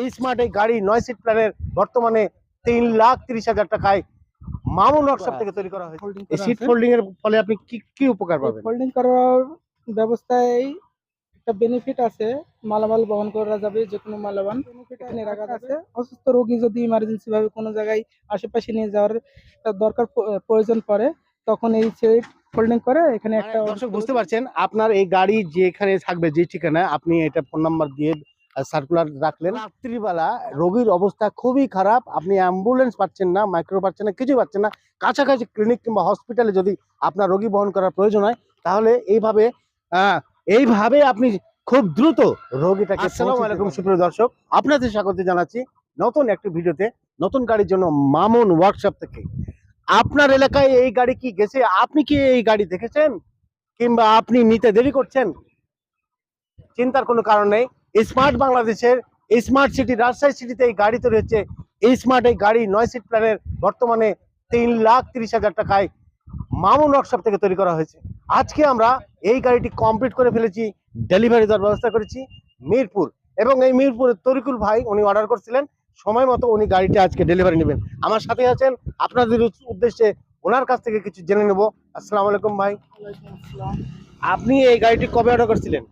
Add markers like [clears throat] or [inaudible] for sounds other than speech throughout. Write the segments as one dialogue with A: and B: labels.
A: এই স্মার্ট এই গাড়ি নয় সিট প্ল্যানের বর্তমানে তিন লাখ তিরিশ হাজার টাকায় মামুন ওয়ার্কশপ থেকে তৈরি করা হয়েছে। এই সিট ফোল্ডিং এর ফলে আপনি কি কি উপকার পাবেন?
B: ফোল্ডিং করার ব্যবস্থায় একটা বেনিফিট আছে। মালামাল বহন করা যাবে যে কোনো মালামাল এখানে রাখা আছে অসুস্থ রোগী যদি ইমার্জেন্সি ভাবে কোনো জায়গায় আশেপাশে নিয়ে যাওয়ার একটা দরকার প্রয়োজন পড়ে তখন এই সিট ফোল্ডিং করে এখানে
A: মানে
B: একটা
A: দর্শক বুঝতে পারছেন আপনার এই গাড়ি যেখানে থাকবে যে ঠিকানায় আপনি এটা ফোন নাম্বার দিয়ে সার্কুলার রাখলেন। রাত্রিবেলা। রোগীর অবস্থা খুবই খারাপ। আপনি অ্যাম্বুলেন্স পাচ্ছেন না মাইক্রো পাচ্ছেন না কিছুই পাচ্ছেন না। কাছাকাছি ক্লিনিক কিংবা হসপিটালে যদি আপনার রোগী বহন করার প্রয়োজন হয় তাহলে এইভাবে এইভাবে আপনি খুব দ্রুত রোগীটাকে আসসালামু আলাইকুম সুপ্রিয় দর্শক। আপনাদের স্বাগত জানাচ্ছি নতুন একটি ভিডিওতে নতুন গাড়ির জন্য মামুন ওয়ার্কশপ থেকে। আপনার এলাকায় এই গাড়ি কি গেছে? আপনি কি এই গাড়ি দেখেছেন? কিংবা আপনি নিতে দেরি করছেন? চিন্তার কোনো কারণ নেই। স্মার্ট বাংলাদেশের স্মার্ট সিটি রাজশাহী সিটিতে এই গাড়ি তৈরি হচ্ছে। এই স্মার্ট এই গাড়ি নয় সিট প্ল্যানের বর্তমানে তিন লাখ তিরিশ হাজার টাকায় মামুন ওয়ার্কশপ থেকে তৈরি করা হয়েছে। আজকে আমরা এই গাড়িটি কমপ্লিট করে ফেলেছি ডেলিভারি দেওয়ার ব্যবস্থা করেছি মিরপুর। এবং এই মিরপুরের তরিকুল ভাই উনি অর্ডার করছিলেন সময় মতো উনি গাড়িটি আজকে ডেলিভারি নেবেন। আমার সাথে আছেন আপনাদের উদ্দেশ্যে ওনার কাছ থেকে কিছু জেনে নেব। আসসালামু আলাইকুম ভাই। আপনি এই গাড়িটি কবে অর্ডার করছিলেন?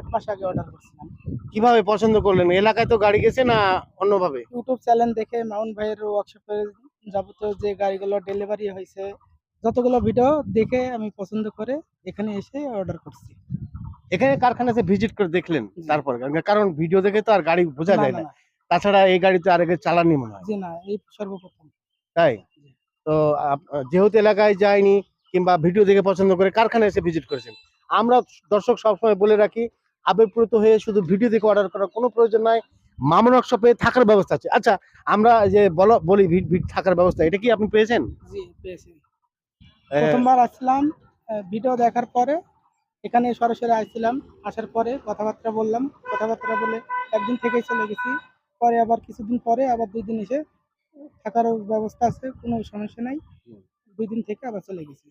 B: এক মাস আগে অর্ডার করছিলাম।
A: কীভাবে পছন্দ করলেন? এলাকায় তো গাড়ি গেছে না অন্যভাবে?
B: ইউটিউব চ্যানেল দেখে মাউন্ট ভাইয়ের ওয়ার্কশপে যাবতীয় যে গাড়িগুলো ডেলিভারি হয়েছে যতগুলো ভিডিও দেখে আমি পছন্দ করে এখানে এসে অর্ডার করছি।
A: এখানে কারখানাতে ভিজিট করে দেখলেন তারপর? কারণ ভিডিও দেখে তো আর গাড়ি বোঝা যায়
B: না,
A: তাছাড়া এই গাড়িতে আর আগে চালানি মনে হয়।
B: না এই সর্বপ্রথম।
A: তাই? তো যেহেতু এলাকায় যায়নি কিংবা ভিডিও দেখে পছন্দ করে কারখানায় এসে ভিজিট করেছেন আমরা দর্শক সবসময় বলে রাখি আবেগপ্রত হয়ে শুধু ভিডিও দেখে অর্ডার করার কোনো প্রয়োজন নাই। মামুন ওয়ার্কশপে থাকার ব্যবস্থা আছে। আচ্ছা আমরা যে বলো বলি ভি- ভি- থাকার ব্যবস্থা এটা কি আপনি পেয়েছেন?
B: জি পেয়েছি। প্রথমবার আসলাম ভিডিও দেখার পরে এখানে সরাসরি আসছিলাম আসার পরে কথাবার্তা বললাম কথাবার্তা বলে একদিন থেকেই চলে গেছি। পরে আবার কিছুদিন পরে আবার দুই দিন এসে থাকার ব্যবস্থা আছে কোনো সমস্যা নাই। দুই দিন থেকে আবার চলে গেছি।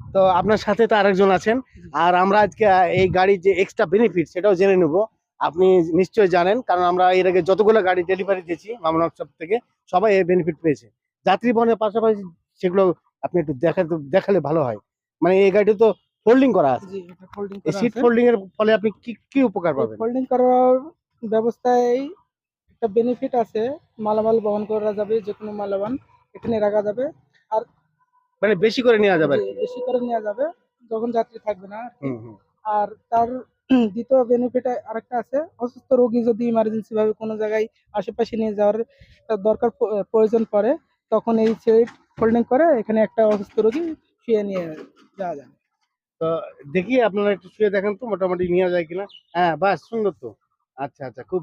A: তো আপনার সাথে তো আরেকজন আছেন। আর আমরা আজকে এই গাড়ির যে এক্সট্রা বেনিফিট সেটাও জেনে নেব। আপনি নিশ্চয়ই জানেন কারণ আমরা এর আগে যতগুলো গাড়ি ডেলিভারি দিয়েছি মামুন ওয়ার্কশপ থেকে সবাই এই বেনিফিট পেয়েছে। যাত্রী বহনের পাশাপাশি সেগুলো আপনি একটু দেখাতে দেখালে ভালো হয়। মানে এই গাড়িটা তো ফোল্ডিং করা আছে। এই সিট ফোল্ডিং এর ফলে আপনি কি কি উপকার পাবেন?
B: ফোল্ডিং করার ব্যবস্থায় একটা বেনিফিট আছে। মালামাল বহন করা যাবে যে কোনো মালামাল এখানে রাখা যাবে।
A: মানে বেশি করে নেওয়া যাবে।
B: বেশি করে নেওয়া যাবে যখন যাত্রী থাকবে না আর কি।
A: হুম, হুম।
B: আর তার [clears throat] দ্বিতীয় বেনিফিট আরেকটা আছে অসুস্থ রোগী যদি ইমার্জেন্সি ভাবে কোনো জায়গায় আশেপাশে নিয়ে যাওয়ার দরকার প্রয়োজন পড়ে তখন এই সিট ফোল্ডিং করে এখানে একটা অসুস্থ রোগী শুয়ে নিয়ে যাওয়া যায়
A: তো দেখি আপনারা একটু শুয়ে দেখেন তো মোটামুটি নেওয়া যায় কিনা হ্যাঁ বাস সুন্দর তো আচ্ছা আচ্ছা খুব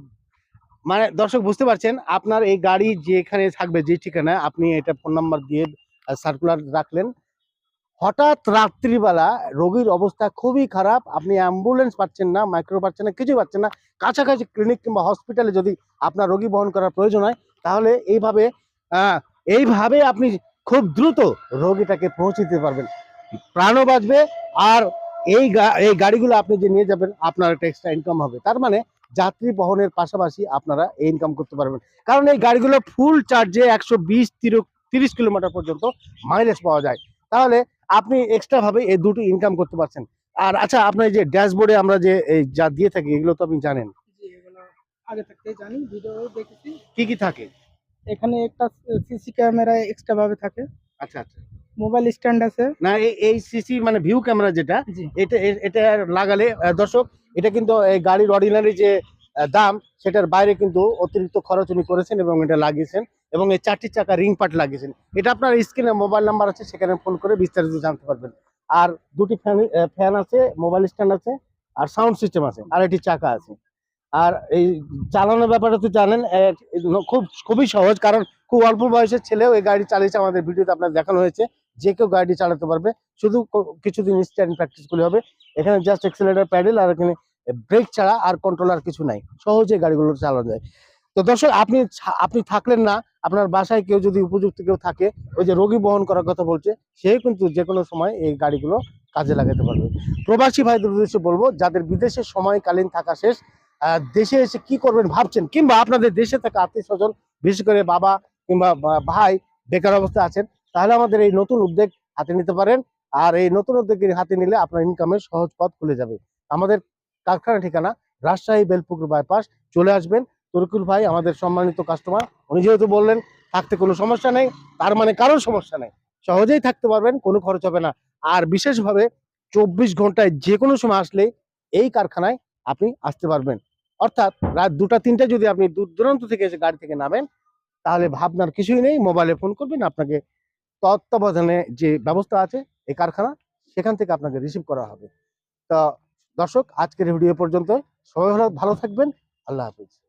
A: মানে দর্শক বুঝতে পারছেন আপনার এই গাড়ি যেখানে থাকবে যে ঠিকানা আপনি এটা ফোন নাম্বার দিয়ে সার্কুলার রাখলেন। হঠাৎ রাত্রিবেলা রোগীর অবস্থা খুবই খারাপ। আপনি অ্যাম্বুলেন্স পাচ্ছেন না মাইক্রো পাচ্ছেন না, কিছুই পাচ্ছেন না। কাছাকাছি ক্লিনিক কিংবা হসপিটালে যদি আপনার রোগী বহন করার প্রয়োজন হয়, তাহলে এইভাবে এইভাবে আপনি খুব দ্রুত রোগীটাকে পৌঁছে দিতে পারবেন। প্রাণও বাঁচবে আর এই এই গাড়িগুলো আপনি যে নিয়ে যাবেন, আপনার একটা এক্সট্রা ইনকাম হবে। তার মানে যাত্রী বহনের পাশাপাশি আপনারা এই ইনকাম করতে পারবেন। কারণ এই গাড়িগুলো ফুল চার্জে একশো বিশ তিরিশ কিলোমিটার পর্যন্ত মাইলেজ পাওয়া যায়। তাহলে আপনি এক্সট্রা ভাবে এই দুটো ইনকাম করতে পারছেন। আর আচ্ছা আপনার যে ড্যাশবোর্ডে আমরা যে এই যা দিয়ে থাকি এগুলো তো আপনি জানেন।
B: আগে থাকতেই জানি ভিডিও দেখেছি।
A: কি কি থাকে?
B: এখানে একটা সিসি ক্যামেরা এক্সট্রা ভাবে থাকে।
A: আচ্ছা আচ্ছা।
B: মোবাইল স্ট্যান্ড আছে।
A: না এই সিসি মানে ভিউ ক্যামেরা যেটা এটা এটা লাগালে দর্শক এটা কিন্তু এই গাড়ির অর্ডিনারি যে দাম সেটার বাইরে কিন্তু অতিরিক্ত খরচ উনি করেছেন এবং এটা লাগিয়েছেন। এবং এই চারটি চাকা রিং পার্ট লাগিয়েছেন। এটা আপনার স্ক্রিনে মোবাইল নাম্বার আছে, সেখানে ফোন করে বিস্তারিত জানতে পারবেন। আর দুটি ফ্যান ফ্যান আছে, মোবাইল স্ট্যান্ড আছে, আর সাউন্ড সিস্টেম আছে, আর একটি চাকা আছে। আর এই চালানোর ব্যাপারে তো জানেন খুব, খুবই সহজ, কারণ খুব অল্প বয়সের ছেলেও এই গাড়ি চালিয়েছে, আমাদের ভিডিওতে আপনার দেখানো হয়েছে। যে কেউ গাড়ি চালাতে পারবে, শুধু কিছুদিন স্ট্যান্ড প্র্যাকটিস করলে হবে। এখানে জাস্ট এক্সেলেটার প্যাডেল আর এখানে ব্রেক ছাড়া আর কন্ট্রোল আর কিছু নাই। সহজে গাড়িগুলো চালানো যায়। তো দর্শক, আপনি আপনি থাকলেন না, আপনার বাসায় কেউ যদি উপযুক্ত কেউ থাকে, ওই যে রোগী বহন করার কথা বলছে সে কিন্তু যে কোনো সময় এই গাড়িগুলো কাজে লাগাতে পারবে। প্রবাসী ভাইদের উদ্দেশ্যে বলব, যাদের বিদেশে সময়কালীন থাকা শেষ দেশে এসে কি করবেন ভাবছেন? কিংবা আপনাদের দেশে থাকা আত্মীয় স্বজন বিশেষ করে বাবা কিংবা ভাই বেকার অবস্থায় আছেন, তাহলে আমাদের এই নতুন উদ্যোগ হাতে নিতে পারেন। আর এই নতুন উদ্যোগের হাতে নিলে আপনার ইনকামের সহজ পথ খুলে যাবে। আমাদের কারখানা ঠিকানা রাজশাহী বেলপুকুর বাইপাস চলে আসবেন। তরকুল ভাই, আমাদের সম্মানিত কাস্টমার উনি যেহেতু বললেন, থাকতে কোনো সমস্যা নেই, তার মানে কারোর সমস্যা নেই। সহজেই থাকতে পারবেন, কোনো খরচ হবে না। আর বিশেষভাবে চব্বিশ ঘন্টায় যে কোনো সময় আসলে এই কারখানায় আপনি আসতে পারবেন। অর্থাৎ রাত দুটা, তিনটা যদি আপনি দূর দূরান্ত থেকে এসে গাড়ি থেকে নামেন, তাহলে ভাবনার কিছুই নেই মোবাইলে ফোন করবেন, আপনাকে তত্ত্বাবধানে যে ব্যবস্থা আছে, এই কারখানা, সেখান থেকে আপনাকে রিসিভ করা হবে। তো দর্শক, আজকের ভিডিও পর্যন্ত সবাই ভালো- থাকবেন, আল্লাহ হাফিজ।